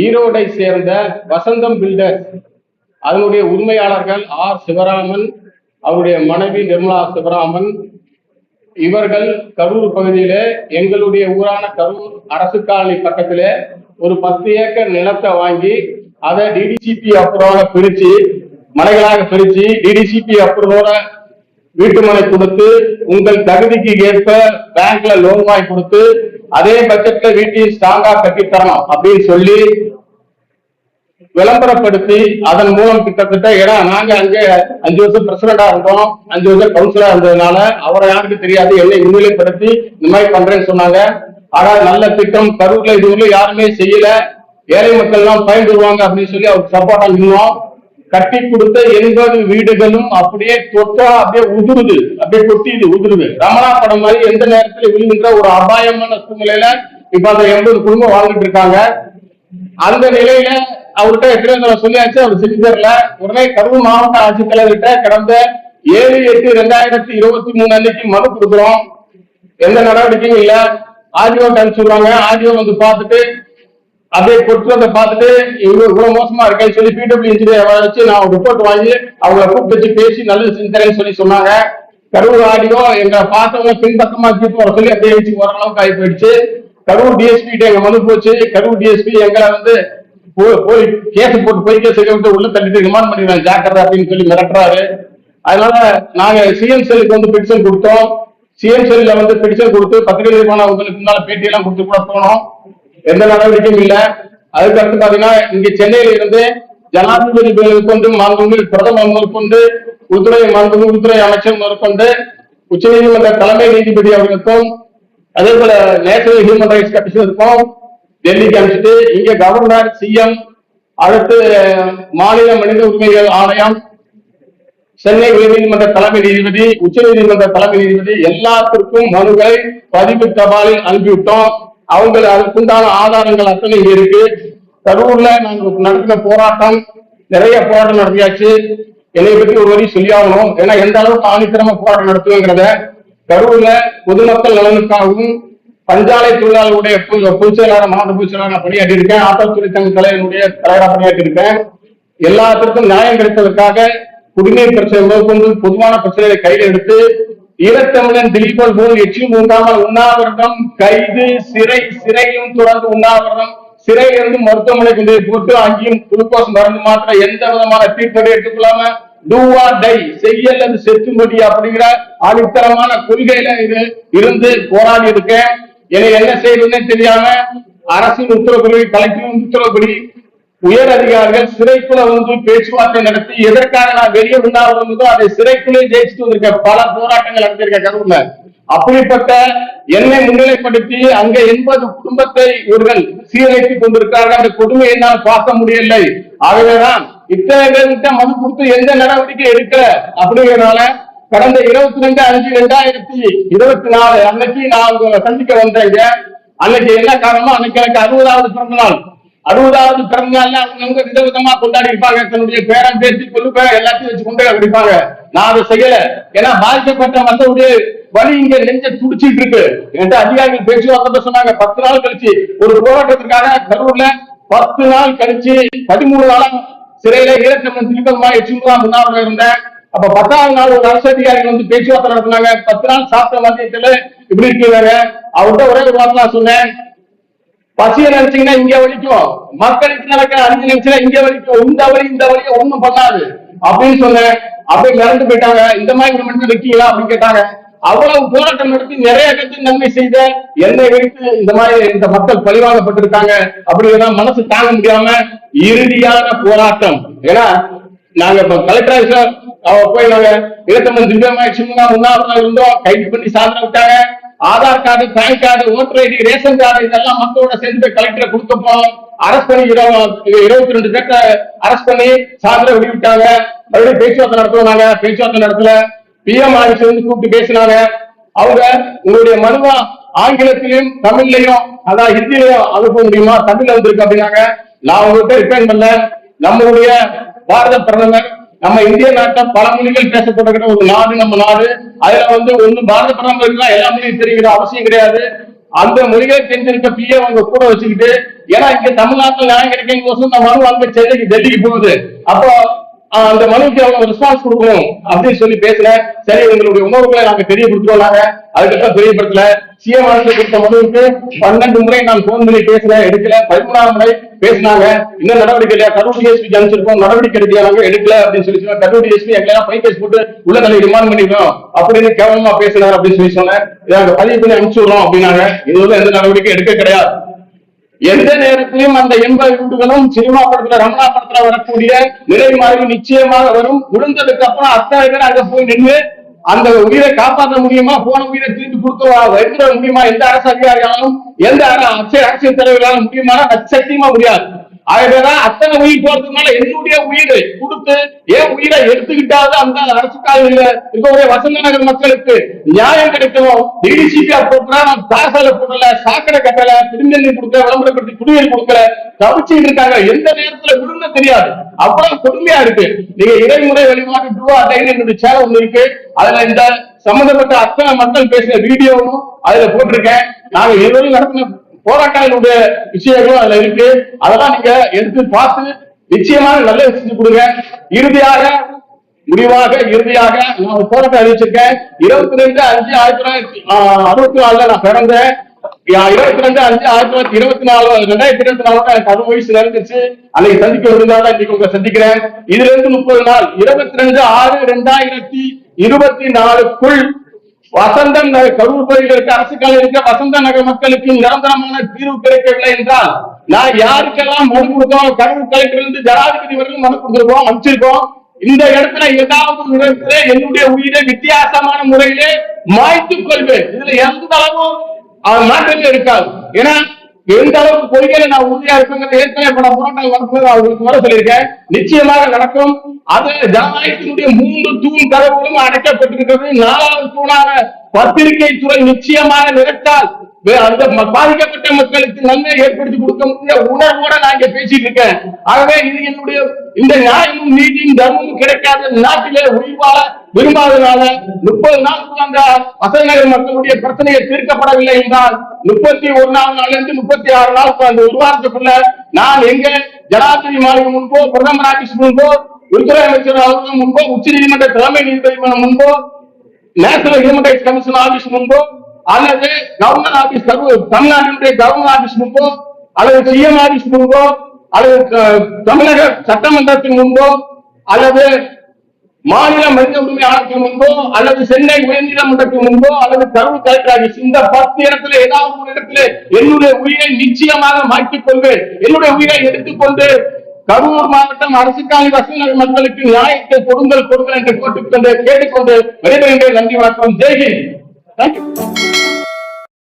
ஈரோடை சேர்ந்த வசந்தம் பில்டர்ஸ் அதனுடைய உரிமையாளர்கள் ஆர். சிவராமன் அவருடைய மனைவி நிர்மலா சிவராமன். இவர்கள் கரூர் பகுதியிலே எங்களுடைய ஊரான கரூர் அரசு காலனி பக்கத்திலே ஒரு பத்து ஏக்கர் நிலத்தை வாங்கி அதை டிடிசிபி அப்புறமாக பிரிச்சு மலைகளாக பிரிச்சு டிடிசிபி அப்புறமோட வீட்டு மனை கொடுத்து உங்கள் தகுதிக்கு ஏற்ப பேங்க்ல லோன் வாங்கி கொடுத்து அதே பட்ஜெட்ல வீட்டையும் ஸ்ட்ராங்கா கட்டித் தரணும் அப்படின்னு சொல்லி விளம்பரப்படுத்தி அதன் மூலம் கிட்டத்தட்ட ஏன்னா நாங்க அங்க அஞ்சு வருஷம் பிரசிடண்டா இருந்தோம். அஞ்சு வருஷம் கவுன்சிலரா இருந்ததுனால அவரை யாருக்கு தெரியாது என்னை முன்னிலைப்படுத்தி இந்த மாதிரி பண்றேன்னு சொன்னாங்க. ஆனா நல்ல திட்டம் கரூர்ல இதுவரை யாருமே செய்யல. ஏழை மக்கள் எல்லாம் பயன்படுவாங்க அப்படின்னு சொல்லி அவருக்கு சப்போர்ட்டா நின்னோம். கட்டி கொடுத்த எண்பது வீடுகளும் அப்படியே தொட்டா அப்படியே உதிருது. அப்படியே கொட்டிது உதிருது. ரமணா படம் மாதிரி எந்த நேரத்துல விழுகின்ற ஒரு அபாயமான சூழ்நிலையில இப்ப அந்த எண்பது குடும்பம் வாழ்ந்துட்டு இருக்காங்க. அந்த நிலையில அவர்கிட்ட எத்தனை சொல்லியாச்சு அவர் செஞ்சு தரல. உடனே கரூர் மாவட்ட ஆட்சித்தலைவர்கிட்ட கடந்த ஏழு எட்டு ரெண்டாயிரத்தி இருபத்தி மூணு அன்னைக்கு மனு கொடுக்குறோம். எந்த நடவடிக்கையும் இல்ல. ஆடியோ அனுப்பிச்சுடுவாங்க ஆடியோ வந்து பார்த்துட்டு அப்படியே கொடுத்துறத பார்த்துட்டு இவ்வளவு இவ்வளவு மோசமா இருக்கேன்னு சொல்லி பிடபிள்யூ இன்ஜினியர் வச்சு நான் ரிப்போர்ட் வாங்கி அவங்கள கூப்பிட்டு வச்சு பேசி நல்லது செஞ்சு தரேன்னு சொல்லி சொன்னாங்க. கரூர் ஆடியோ எங்க பார்த்தவங்க பின்பக்கமா தீர்ப்பு வர சொல்லி அப்படியே வச்சு ஓரளவுக்கு ஆகி போயிடுச்சு. கரூர் டிஎஸ்பி எங்க மனு போச்சு. கரூர் டிஎஸ்பி எங்களை வந்து போய் கேஸ் போட்டு போய் கேஸ் விட்டு உள்ள தள்ளிட்டு ரிமாண்ட் பண்ணிடுறாங்க. ஜாக்கிரதா அப்படின்னு சொல்லி மிரட்டுறாரு. அதனால நாங்க சிஎம் செல்லுக்கு வந்து பெட்டிஷன் கொடுத்தோம். சிஎம் செல்ல வந்து பெட்டிஷன் கொடுத்து பத்திரிகை நிறுவனம் உங்களுக்கு முன்னால பேட்டி எல்லாம் கொடுத்து கூட போனோம். எந்த நடவடிக்கையும் இல்ல. அதுக்கு அடுத்து பாத்தீங்கன்னா இங்க சென்னையில இருந்து ஜனாதிபதி முதற்கொண்டு மாண்புமிகு பிரதமர் முதற்கொண்டு உள்துறை மாண்புமிகு உள்துறை அமைச்சர் முதற்கொண்டு உச்சநீதிமன்ற தலைமை நீதிபதி அவர்களுக்கும் அதே போல நேஷனல் ஹியூமன் ரைட்ஸ் கமிஷனருக்கும் டெல்லிக்கு அனுப்பிச்சிட்டு இங்க கவர்னர் சிஎம் அடுத்து மாநில மனித உரிமைகள் ஆணையம் சென்னை உயர்நீதிமன்ற தலைமை நீதிபதி உச்சநீதிமன்ற தலைமை நீதிபதி எல்லாத்திற்கும் மனுவை பதிவு தபாலில் அனுப்பிவிட்டோம். அவங்க அதுக்குண்டான ஆதாரங்கள் அத்தனை இங்க இருக்கு. கரூர்ல நாங்க நடத்தின போராட்டம் நிறைய போராட்டம் நடத்தியாச்சு. என்னை பற்றி ஒரு வரி சொல்லியாகணும். ஏன்னா எந்த அளவுக்கு ஆணித்தரமா போராட்டம் நடத்துவோங்கிறத கரூர்ல பொதுமக்கள் நலனுக்காகவும் பஞ்சாலை தொழிலாளர்களுடைய பொதுச் செயலாளர் மாவட்ட பொதுச் செயலாளர் பணியாற்றி இருக்கேன் ஆட்டோ சங்க தலைவருடைய தலைவராக பணியாற்றி இருக்கேன் எல்லாத்திற்கும் நியாயம் கிடைப்பதற்காக குடிநீர் பிரச்சனை முதற்கொண்டு பொதுவான பிரச்சனைகளை கையில் எடுத்து ஈழத்தமிழன் திலீபன் போல் எச்சில் உண்டாமல் உண்ணாவிரதம் கைது சிறை சிறையும் தொடர்ந்து உண்ணாவிரதம். சிறையிலிருந்து மருத்துவமனை கொண்டு போட்டு அங்கேயும் குளுக்கோஸ் மருந்து மாத்திர எந்த விதமான ட்ரீட்மெண்ட் எடுத்துக்கொள்ளாம டூவா டை செய்யல் அது செத்தும்படி அப்படிங்கிற அடித்தரமான கொள்கையில இது இருந்து போராடி இருக்கேன். என்னை என்ன செய்யறதுன்னே தெரியாம அரசின் உத்தரவுப்படி கலெக்டரின் உத்தரவுப்படி உயர் அதிகாரிகள் சிறைக்குள்ள வந்து பேச்சுவார்த்தை நடத்தி எதற்காக நான் வெளியே உண்டாவதோ அதை சிறைக்குள்ளே ஜெயிச்சுட்டு வந்திருக்க பல போராட்டங்கள் நடத்திருக்க கருவுல அப்படிப்பட்ட என்னை முன்னிலைப்படுத்தி அங்க எண்பது குடும்பத்தை இவர்கள் சீரழித்துக் கொண்டிருக்கிறார்கள். அந்த கொடுமையை என்னால் பார்க்க முடியவில்லை. ஆகவேதான் இத்தனை பேர்கிட்ட மது கொடுத்து எந்த நடவடிக்கை எடுக்கல. அப்படிங்கிறதுனால கடந்த இருபத்தி ரெண்டு அஞ்சு ரெண்டாயிரத்தி இருபத்தி நாலு அன்னைக்கு நான் சந்திக்க வந்தேங்க. அன்னைக்கு என்ன காரணமோ அன்னைக்கு எனக்கு அறுபதாவது பிறந்த நாள். அறுபதாவது பிறந்த நாள்ல அவங்க விதவிதமா கொண்டாடி இருப்பாங்க. தன்னுடைய பேரன் பேசி கொள்ளு பேர எல்லாத்தையும் வச்சு கொண்டு இருப்பாங்க. நான் அதை செய்யல. ஏன்னா பாதிக்கப்பட்ட மக்களுடைய வலி இங்க நெஞ்ச துடிச்சிட்டு இருக்கு. என்கிட்ட அதிகாரிகள் பேச்சுவார்த்தை சொன்னாங்க. பத்து நாள் கழிச்சு ஒரு போராட்டத்திற்காக கரூர்ல பத்து நாள் கழிச்சு பதிமூணு நாளா சிறையில ஈரத்தமிழ் திருப்பதமா எச்சுங்களா முன்னாள் இருந்தேன் அப்ப பத்தாவது நாள் ஒரு அரசு அதிகாரிகள் வந்து பேச்சுவார்த்தை நடத்தினாங்க. பத்து நாள் சாப்பிட்ட மதியத்துல இப்படி இருக்கிறாங்க அவர்கிட்ட ஒரே ஒரு வார்த்தை நான் சொன்னேன். பசிய நினைச்சீங்கன்னா இங்க வலிக்கும் மக்களுக்கு நடக்கிற அஞ்சு நிமிஷம் இங்க வலிக்கும் இந்த வழி இந்த வழி ஒண்ணும் பண்ணாது. அப்படின்னு சொன்னேன். அப்படியே மிரண்டு போயிட்டாங்க. இந்த மாதிரி ஒரு மனிதன் இருக்கீங்களா அப்படின்னு கேட்டாங்க. அவ்வளவு போராட்டம் நடத்தி நிறைய பேருக்கு நன்மை செய்த என்னை வைத்து இந்த மாதிரி இந்த மக்கள் பழிவாங்கப்பட்டிருக்காங்க அப்படிங்கிறத மனசு தாங்க முடியாம இறுதியான போராட்டம். ஏன்னா நாங்க இப்ப கலெக்டர் ஆஃபீஸ்ல போய் நாங்க இலக்கமன் திவ்யமாய் சிவனா உண்ணாவிரதம் இருந்தோம். கைது பண்ணி சாதனை விட்டாங்க. Aadhaar card PAN card voter ID ration card இதெல்லாம் மக்களோட சேர்ந்து போய் கலெக்டர் கொடுக்க போனோம் அரஸ்ட் பண்ணி இருபது- இருபத்தி ரெண்டு பேர்த்த அரஸ்ட் பண்ணி சாதனை விட்டுவிட்டாங்க மறுபடியும் பேச்சுவார்த்தை நடத்துவோம் நாங்க. பேச்சுவார்த்தை நடத்தல. பிஎம் ஆஃபீஸ் வந்து கூப்பிட்டு பேசினாங்க. அவங்க உங்களுடைய மனுவா ஆங்கிலத்திலையும் தமிழ்லையும் அதான் ஹிந்திலையும் அனுப்ப முடியுமா? தமிழ்ல வந்திருக்கு அப்படின்னாங்க. நான் உங்கள்கிட்ட ரிப்பேர் பண்ணல. நம்மளுடைய பாரத பிரதமர் நம்ம இந்திய நாட்டில் பல மொழிகள் பேசப்படுகிற ஒரு நாடு நம்ம நாடு. அதுல வந்து ஒண்ணு பாரத பிரதமருக்கு எல்லா மொழியும் தெரிகிற அவசியம் கிடையாது. அந்த மொழிகளை தெரிஞ்சிருக்க பிஏ அவங்க கூட வச்சுக்கிட்டு ஏன்னா இங்க தமிழ்நாட்டுல நியாயம் கிடைக்கும் மனு அங்க சென்னைக்கு டெல்லிக்கு போகுது. அப்போ அந்த மனுக்கு அவங்க ரெஸ்பான்ஸ் கொடுக்கணும் அப்படின்னு சொல்லி பேசல சரி எங்களுடைய உணவுகளை நாங்க தெரியப்படுத்துவோம் நாங்க அதுக்கப்புறம் தெரியப்படுத்தல. சிஎம் அரசு கொடுத்த மனுவுக்கு பன்னெண்டு முறை நான் போன் பண்ணி பேசல எடுக்கல. பதிமூணாம் முறை பேசினாங்க. இன்னும் நடவடிக்கை இல்லையா? கரூர் டிஎஸ்பி அனுப்பிச்சிருக்கோம். நடவடிக்கை எடுக்கல நாங்க எடுக்கல அப்படின்னு சொல்லி சொன்னா கரூர் டிஎஸ்பி எங்களை பை கேஸ் போட்டு உள்ள தலை ரிமாண்ட் பண்ணிடுவோம் அப்படின்னு கேவலமா பேசினார் அப்படின்னு சொல்லி சொன்னேன். இதை பதிவு பண்ணி அனுப்பிச்சு விடுறோம் அப்படின்னாங்க. வந்து எந்த நடவடிக்கை எடுக்க கிடையாது. எந்த நேரத்திலும் அந்த இன்ப வீடுகளும் சினிமா படத்துல ரமணா படத்துல வரக்கூடிய நிலை நிச்சயமாக வரும். விழுந்ததுக்கு அப்புறம் அத்தனை பேர் அங்க போய் நின்று அந்த உயிரை காப்பாற்ற முடியுமா? போன உயிரை திருப்பி கொடுத்து எடுத்துட முடியுமா? எந்த அரசு அதிகாரிகளாலும் எந்த அரசியல் அரசியல் தலைவர்களாலும் முடியுமா சத்தியமா முடியாது. ஆகவேதான் அத்தனை உயிர் போறதுனால என்னுடைய உயிரை கொடுத்து ஏன் உயிரை எடுத்துக்கிட்டாவது அந்த அரசு காலையில இருக்கக்கூடிய வசந்த நகர் மக்களுக்கு நியாயம் கிடைக்கணும் டிடிசிபிஆர் போட்டுனா நான் தாசால போடல சாக்கடை கட்டல குடிநீர் கொடுக்கல விளம்பரப்படுத்தி குடிநீர் கொடுக்கல தவிச்சுட்டு இருக்காங்க. எந்த நேரத்துல விழுந்த தெரியாது. அவ்வளவு கொடுமையா இருக்கு. நீங்க இறைமுறை வழிபாடு டூ அட்டைன்னு என்னுடைய சேனல் ஒண்ணு இருக்கு. அதுல இந்த சம்பந்தப்பட்ட அத்தனை மக்கள் பேசின வீடியோவும் அதுல போட்டிருக்கேன். நாங்க இதுவரையும் நடத்தின போராட்டங்களுடைய விஷயங்களும் அதுல இருக்கு. அதெல்லாம் நீங்க எடுத்து பார்த்து நிச்சயமாக நல்ல செஞ்சு கொடுங்க. இறுதியாக முடிவாக இறுதியாக நான் போராட்டம் அறிவிச்சிருக்கேன். இருபத்தி ரெண்டு அஞ்சு ஆயிரத்தி தொள்ளாயிரத்தி அறுபத்தி நாலுல நான் பிறந்தேன். இருபத்தி ரெண்டு அஞ்சு ஆயிரத்தி தொள்ளாயிரத்தி இருபத்தி நாலு ரெண்டாயிரத்தி இருபத்தி நாலு எனக்கு அறுபது வயசு நடந்துச்சு. அன்னைக்கு சந்திக்க விருந்தாதான் இன்னைக்கு உங்களை சந்திக்கிறேன். இதுல இருந்து முப்பது நாள் இருபத்தி ரெண்டு ஆறு ரெண்டாயிரத்தி இருபத்தி நாலுக்குள் வசந்தம் கரூர் கரூர் பகுதிகளுக்கு அரசு கல்லூரிக்கு வசந்த நகர் மக்களுக்கு நிரந்தரமான தீர்வு கிடைக்கவில்லை என்றால் நான் யாருக்கெல்லாம் மனு கொடுத்தோம்? கரூர் கலெக்டர் இருந்து ஜனாதிபதி வரைக்கும் மனு கொடுத்துருக்கோம் அமைச்சிருக்கோம் இந்த இடத்துல ஏதாவது ஒரு என்னுடைய உயிரை வித்தியாசமான முறையிலே மாய்த்துக் கொள்வேன். இதுல எந்த அளவும் அவன் மாற்றமே இருக்காது. ஏன்னா எந்த அளவுக்கு கொள்கையில நான் உறுதியா இருக்குங்கிறது ஏற்கனவே பல போராட்டங்கள் நடந்தது அவங்களுக்கு வர சொல்லியிருக்கேன். நிச்சயமாக நடக்கும். அது ஜனநாயகத்தினுடைய மூன்று தூண் கதவுகளும் அடைக்கப்பட்டிருக்கிறது. நாலாவது தூணான பத்திரிகை துறை நிச்சயமாக நிறைத்தால் அந்த பாதிக்கப்பட்ட மக்களுக்கு நன்மை ஏற்படுத்தி கொடுக்க முடிய உணர்வோட நான் இங்க பேசிட்டு இருக்கேன். ஆகவே இது என்னுடைய இந்த நியாயமும் நீதியும் தர்மமும் கிடைக்காத நாட்டிலே உயிர்வாழ விரும்பாதனால முப்பது நாளுக்கு அந்த வசதி நகர் மக்களுடைய பிரச்சனையை தீர்க்கப்படவில்லை என்றால் முப்பத்தி ஒன்னாம் நாள்ல இருந்து முப்பத்தி ஆறு நாளுக்கு அந்த ஒரு வாரத்துக்குள்ள நான் எங்க ஜனாதிபதி மாளிகை முன்போ பிரதமர் ஆபீஸ் முன்போ உள்துறை அமைச்சர் அவர்கள் முன்போ உச்ச நீதிமன்ற தலைமை நீதிபதி முன்போ national human rights commission office முன்போ அல்லது கவர்னர் ஆபீஸ் தமிழ்நாட்டினுடைய கவர்னர் ஆபீஸ் முன்போ அல்லது சிஎம் ஆபீஸ் முன்போ அல்லது தமிழக சட்டமன்றத்தின் முன்போ அல்லது மாநில மனித உரிமை ஆணையத்தின் முன்போ அல்லது சென்னை உயர்நீதிமன்றத்தின் முன்போ அல்லது கரூர் கலெக்டர் ஆபீஸ் இந்த பத்து இடத்துல ஏதாவது ஒரு இடத்துல என்னுடைய உயிரை நிச்சயமாக மாற்றிக் கொள்வேன் என்னுடைய உயிரை எடுத்துக்கொண்டு கரூர் மாவட்டம் அரசுக்காணி வசதி மக்களுக்கு நியாயத்தை கொடுங்கள் கொடுங்கள் என்று கேட்டுக்கொண்டு கேட்டுக்கொண்டு விடைபெறுகின்றேன் நன்றி வணக்கம். ஜெய்ஹிந்த். так?